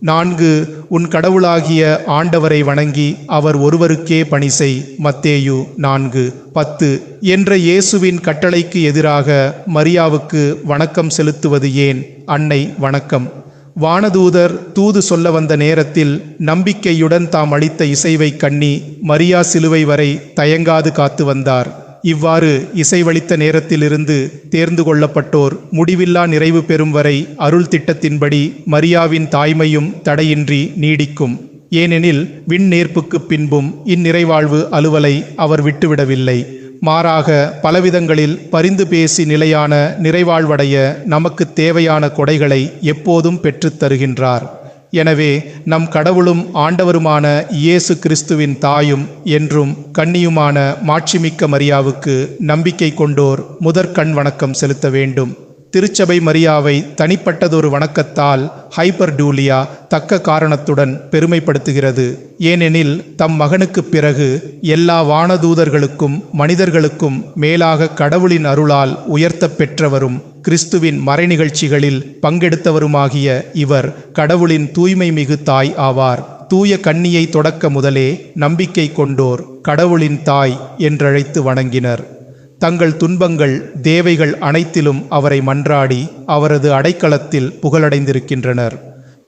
நான்கு உன் கடவுளாகிய ஆண்டவரை வணங்கி அவர் ஒருவருக்கே பணி செய். மத்தேயு நான்கு பத்து என்ற இயேசுவின் கட்டளைக்கு எதிராக மரியாவுக்கு வணக்கம் செலுத்துவது ஏன்? அன்னை வணக்கம். வானதூதர் தூது சொல்ல வந்த நேரத்தில் நம்பிக்கையுடன் தாம் அளித்த இசைவை கண்ணி மரியா சிலுவை வரை தயங்காது காத்து வந்தார். இவ்வாறு இசைவளித்த நேரத்திலிருந்து தேர்ந்து கொள்ளப்பட்டோர் முடிவில்லா நிறைவு பெறும் வரை அருள் திட்டத்தின்படி மரியாவின் தாய்மையும் தடையின்றி நீடிக்கும். ஏனெனில் விண்ணேற்புக்குப் பின்பும் இந்நிறைவாழ்வு அலுவலை அவர் விட்டுவிடவில்லை. மாறாக பலவிதங்களில் பரிந்து பேசி நிலையான நிறைவாழ்வடைய நமக்கு தேவையான கொடைகளை எப்போதும் பெற்றுத் தருகின்றார். எனவே நம் கடவுளும் ஆண்டவருமான இயேசு கிறிஸ்துவின் தாயும் என்றும் கண்ணியுமான மாட்சிமிக்க மரியாவுக்கு நம்பிக்கை கொண்டோர் முதற்கண் வணக்கம் செலுத்த வேண்டும். திருச்சபை மரியாவை தனிப்பட்டதொரு வணக்கத்தால் ஹைப்பர்டூலியா தக்க காரணத்துடன் பெருமைப்படுத்துகிறது. ஏனெனில் தம் மகனுக்குப் பிறகு எல்லா வானதூதர்களுக்கும் மனிதர்களுக்கும் மேலாக கடவுளின் அருளால் உயர்த்தப் பெற்றவரும் கிறிஸ்துவின் மறை நிகழ்ச்சிகளில் பங்கெடுத்தவருமாகிய இவர் கடவுளின் தூய்மை மிகு தாய் ஆவார். தூய கண்ணியை தொடக்க முதலே நம்பிக்கை கொண்டோர் கடவுளின் தாய் என்றழைத்து வணங்கினர். தங்கள் துன்பங்கள் தேவைகள் அனைத்திலும் அவரை மன்றாடி அவரது அடைக்கலத்தில் புகழடைந்திருக்கின்றனர்.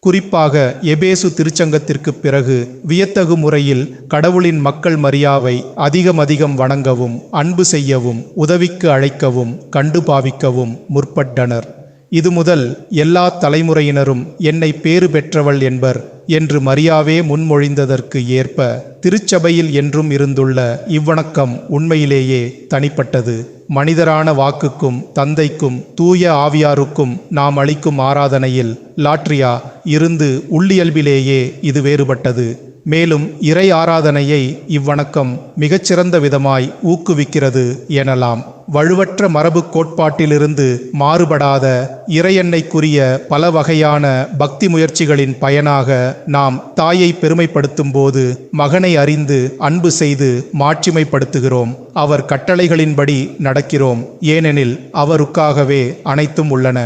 குறிப்பாக எபேசு திருச்சங்கத்திற்கு பிறகு வியத்தகு முறையில் கடவுளின் மக்கள் மரியாவை அதிகம் அதிகம் வணங்கவும் அன்பு செய்யவும் உதவிக்கு அழைக்கவும் கண்டு பாவிக்கவும் முற்பட்டனர். இது முதல் எல்லா தலைமுறையினரும் என்னை பேறு பெற்றவள் என்பர் என்று மரியாவே முன்மொழிந்ததற்கு ஏற்ப திருச்சபையில் என்றும் இருந்துள்ள இவ்வணக்கம் உண்மையிலேயே தனிப்பட்டது. மனிதரான வாக்குக்கும் தந்தைக்கும் தூய ஆவியாருக்கும் நாம் அளிக்கும் ஆராதனையில் லாட்ரியா இருந்து உள்ளியல்பிலேயே இது வேறுபட்டது. மேலும் இறை ஆராதனையை இவ்வணக்கம் மிகச்சிறந்த விதமாய் ஊக்குவிக்கிறது எனலாம். வலுவற்ற மரபு கோட்பாட்டிலிருந்து மாறுபடாத இறையன்னைக்குரிய பல வகையான பக்தி முயற்சிகளின் பயனாக நாம் தாயை பெருமைப்படுத்தும் போது மகனை அறிந்து அன்பு செய்து மாட்சிமைப்படுத்துகிறோம். அவர் கட்டளைகளின்படி நடக்கிறோம். ஏனெனில் அவருக்காகவே அனைத்தும் உள்ளன.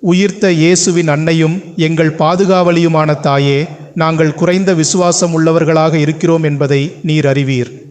உயிர்த்த இயேசுவின் அன்னையும் எங்கள் பாதுகாவலியுமான தாயே நாங்கள் குறைந்த விசுவாசம் உள்ளவர்களாக இருக்கிறோம் என்பதை நீர் அறிவீர்.